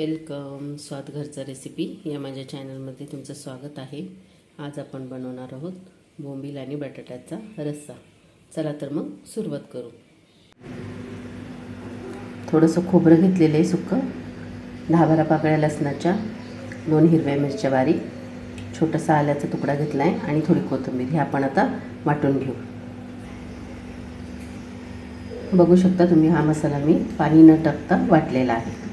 Welcome स्वाद घरचा recipe या माझ्या चॅनलमध्ये तुमचं स्वागत आहे. आज आपण बनवणार आहोत बोंबील आणि बटाट्याचा रस्सा. चला तर मग सुरुवात करू. थोडंसं खोबरं घेतलेलं आहे सुक्कं. दहा बारा पाकळ्या लसणाच्या दोन हिरव्या मिरच्या बारीक छोटासा आल्याचा तुकडा घेतला आहे आणि थोडी कोथिंबीर. हे आपण आता वाटून घेऊ. बघू शकता तुम्ही हा मसाला मी पाणी न टाकता वाटलेला आहे.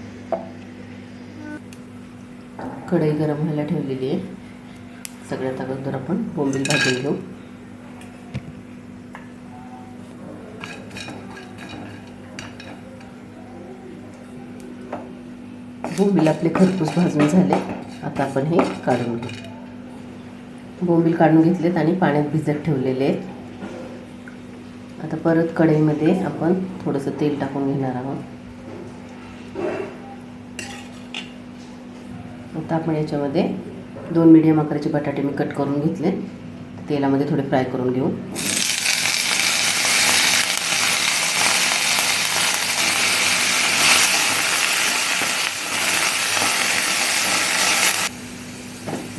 कढई गरम व्हायला ठेवलेली आहे. सगळ्यात अगोदर आपण बोंबील भाजून घेऊ. बोंबील आपले खरपूस भाजून झाले. आता आपण हे काढून घेऊ. बोंबील काढून घेतलेत आणि पाण्यात भिजत ठेवलेले आहेत. आता परत कढईमध्ये आपण थोडंसं तेल टाकून घेणार आहोत. आता आपण याच्यामध्ये दोन मीडियम आकाराचे बटाटे मी कट करून घेतले. तेलामध्ये थोडे फ्राय करून घेऊ.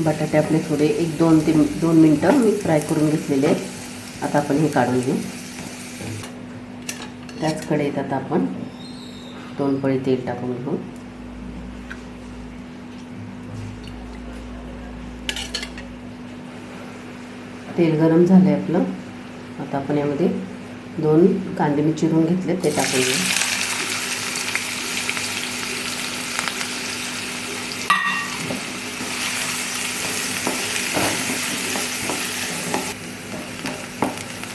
बटाटे आपले थोडे एक दोन ते दोन मिनटं मी फ्राय करून घेतलेले आहेत. आता आपण हे काढून घेऊ. त्याच कढईत आता आपण दोन पळी तेल टाकून घेऊ. तेल गरम झालं आहे आपलं. आता आपण यामध्ये दोन कांदे मी चिरून घेतले ते टाकून घेऊ.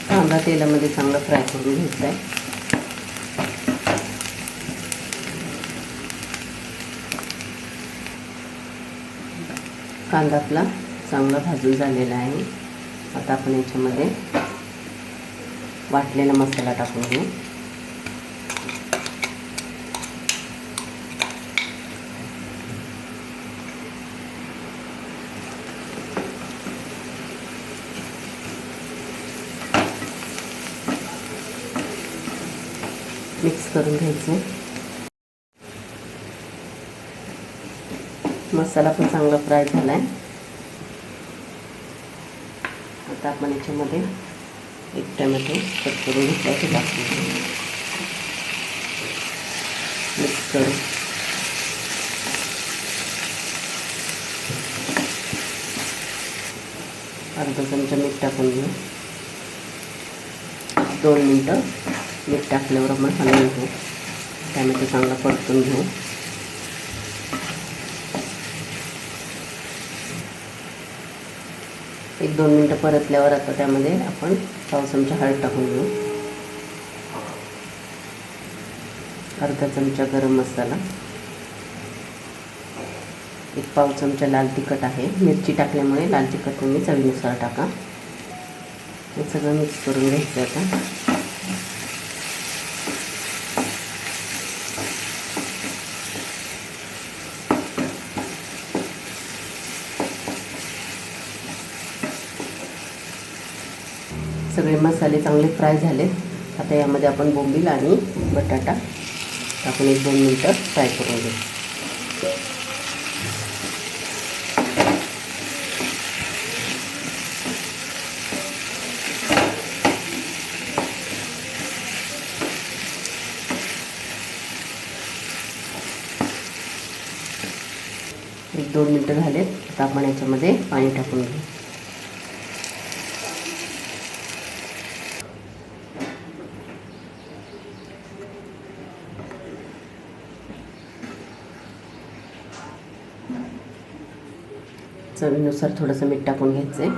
कांदा तेलामध्ये चांगला फ्राय करून घ्यायचा आहे कांदा आपला चांगला भाजून झालेला आहे. आता आपण याच्यामध्ये वाटलेला मसाला टाकून घेऊ. मिक्स करून घ्यायचं. मसाला पण चांगला फ्राय झाला आहे आता आपण याच्यामध्ये एक टमॅटो कट करून घेतला ते टाकून मिक्स करू. अर्धा चमचा मीठ टाकून घेऊ. दोन मिनटं मीठ टाकल्यावर आपण हलवून घेऊ. टॅमॅटो चांगला परतून घेऊ. एक दोन मिनटं परतल्यावर आता त्यामध्ये आपण पाव चमचा हळद टाकून घेऊ. अर्धा चमचा गरम मसाला. एक पाव चमचा लाल तिखट आहे. मिरची टाकल्यामुळे लाल तिखट तुम्ही चवीनुसार टाका. हे सगळं मिक्स करून घ्यायचं आता. सगळे मसाले चांगले फ्राय झाले आता यामध्ये आपण बोंबील आणि बटाटा आपण एक दोन मिनटं फ्राय करून घेऊ. एक दोन मिनटं झालेत. आता आपण याच्यामध्ये पाणी टाकून घेऊ. चवीनुसार थोडंसं मीठ टाकून घ्यायचं आहे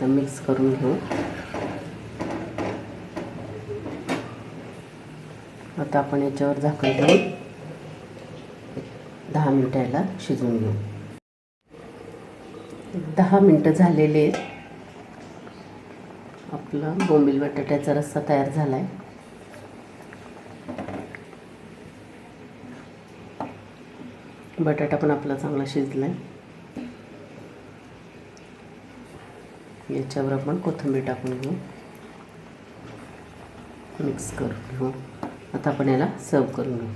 तर मिक्स करून घेऊ. आता आपण याच्यावर झाकण घेऊन दहा मिनटाला शिजवून घेऊ. दहा मिनटं झालेले आपला बोंबील बटाट्याचा रस्सा तयार झाला आहे बटाटा पण आपला चांगला शिजला आहे याच्यावर आपण कोथिंबीर टाकून घेऊ. मिक्स करून घेऊ. आता आपण याला सर्व करून घेऊ.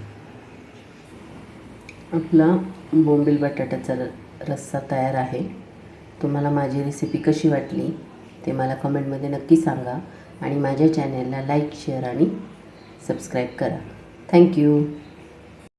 आपला बोंबील बटाट्याचा र रस्सा तयार आहे. तुम्हाला माझी रेसिपी कशी वाटली ते मला कमेंटमध्ये नक्की सांगा आणि माझ्या चॅनलला लाईक शेअर आणि सबस्क्राईब करा. Thank you